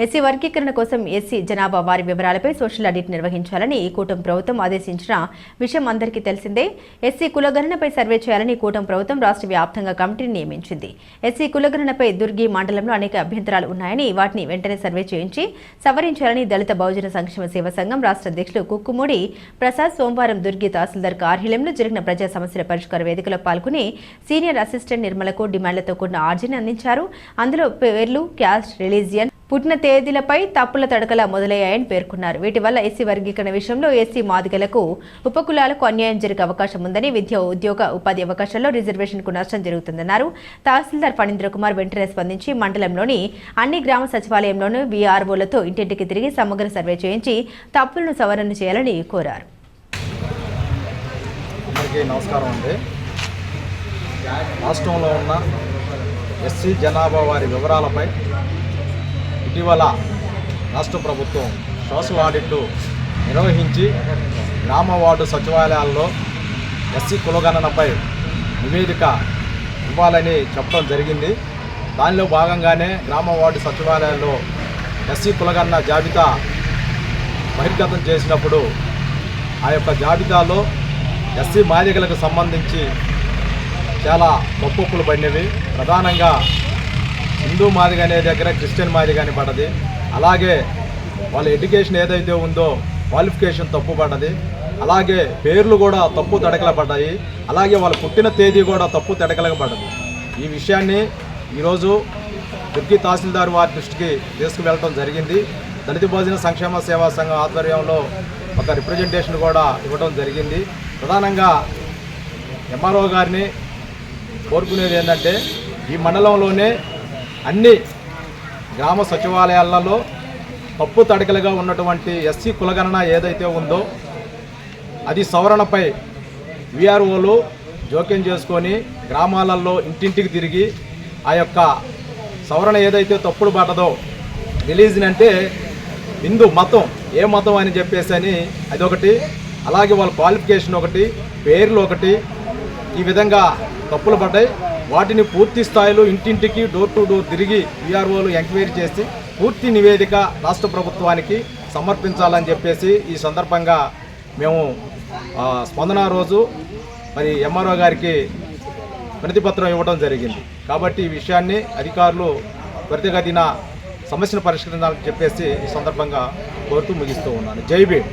SC వర్గీకరణ కోసం SC జనాభా వారి వివరాలపై సోషల్ ఆడిట్ నిర్వహించాలని ఈ కూటమి ప్రభుత్వం ఆదేశించిన విషయం అందరికీ తెలిసిందే. ఎస్సీ కులగణనపై సర్వే చేయాలని కూటమి ప్రభుత్వం రాష్ట్ర వ్యాప్తంగా కమిటీని నియమించింది. ఎస్సీ కులగణనపై దుర్గి మండలంలో అనేక అభ్యంతరాలు ఉన్నాయని వాటిని వెంటనే సర్వే చేయించి సవరించాలని దళిత బహుజన సంక్షేమ సేవ సంఘం రాష్ట్ర అధ్యక్షులు కుక్కుమూడి ప్రసాద్ సోమవారం దుర్గి తహసీల్దార్ కార్యాలయంలో జరిగిన ప్రజా సమస్యల పరిష్కార వేదికలో పాల్గొని సీనియర్ అసిస్టెంట్ నిర్మలకు డిమాండ్లతో కూడిన ఆర్జీని అందించారు. అందులో పేర్లు క్యాస్ట్ రిలీజియన్ పుట్టిన తేదీలపై తప్పుల తడకల మొదలయ్యాయని పేర్కొన్నారు. వీటి వల్ల ఎస్సీ వర్గీకరణ విషయంలో ఎస్సీ మాదిగలకు ఉపకులాలకు అన్యాయం జరిగే అవకాశం ఉందని విద్య ఉద్యోగ ఉపాధి అవకాశాల్లో రిజర్వేషన్కు నష్టం జరుగుతుందన్నారు. తహసీల్దార్ ఫణీంద్ర కుమార్ వెంటనే స్పందించి మండలంలోని అన్ని గ్రామ సచివాలయంలోనూ వీఆర్ఓలతో ఇంటింటికి తిరిగి సమగ్ర సర్వే చేయించి తప్పులను సవరణ చేయాలని కోరారు. నమస్కారం అండి. రాష్ట్రంలో ఉన్న ఎస్సీ జనాభా వారి వివరాలపై ఇటీవల రాష్ట్ర ప్రభుత్వం సోషల్ ఆడిట్ నిర్వహించి గ్రామ వార్డు సచివాలయాల్లో ఎస్సీ కులగణనపై నివేదిక ఇవ్వాలని చెప్పడం జరిగింది. దానిలో భాగంగానే గ్రామ వార్డు సచివాలయాల్లో ఎస్సీ కులగణన జాబితా బహిర్గతం చేసినప్పుడు ఆ యొక్క జాబితాలో ఎస్సీ మాదిగలకు సంబంధించి చాలా తప్పులు పడినవి. ప్రధానంగా హిందూ మాదిగ అనే దగ్గర క్రిస్టియన్ మాదిగ అని పడ్డది అలాగే వాళ్ళ ఎడ్యుకేషన్ ఏదైతే ఉందో క్వాలిఫికేషన్ తప్పు పడ్డది అలాగే పేర్లు కూడా తప్పు తడకల పడ్డాయి. అలాగే వాళ్ళ పుట్టిన తేదీ కూడా తప్పు తడకలకు పడ్డది. ఈ విషయాన్ని ఈరోజు దుర్గి తహసీల్దార్ వారి దృష్టికి తీసుకువెళ్ళడం జరిగింది. దళిత భోజన సంక్షేమ సేవా సంఘం ఆధ్వర్యంలో ఒక రిప్రజెంటేషన్ కూడా ఇవ్వడం జరిగింది. ప్రధానంగా ఎంఆర్ఓ గారిని కోరుకునేది ఏంటంటే ఈ మండలంలోనే అన్ని గ్రామ సచివాలయాలలో తప్పు తడకలుగా ఉన్నటువంటి ఎస్సీ కులగణన ఏదైతే ఉందో అది సవరణపై విఆర్ఓలు జోక్యం చేసుకొని గ్రామాలలో ఇంటింటికి తిరిగి ఆ యొక్క సవరణ ఏదైతే తప్పుడు పట్టదో రిలీజ్ని అంటే హిందూ మతం ఏ మతం అని చెప్పేసి అని అదొకటి అలాగే వాళ్ళ క్వాలిఫికేషన్ ఒకటి పేర్లు ఒకటి ఈ విధంగా తప్పులు పడ్డాయి. వాటిని పూర్తి స్థాయిలో ఇంటింటికి డోర్ టు డోర్ తిరిగి విఆర్ఓలు ఎంక్వైరీ చేసి పూర్తి నివేదిక రాష్ట్ర ప్రభుత్వానికి సమర్పించాలని చెప్పేసి ఈ సందర్భంగా మేము స్పందన రోజు మరి ఎంఆర్ఓ గారికి ప్రతిపత్రం ఇవ్వడం జరిగింది. కాబట్టి ఈ విషయాన్ని అధికారులు త్వరితగతిన సమస్యను పరిష్కరించాలని చెప్పేసి ఈ సందర్భంగా కోరుతూ ముగిస్తూ ఉన్నాను. జై భీమ్.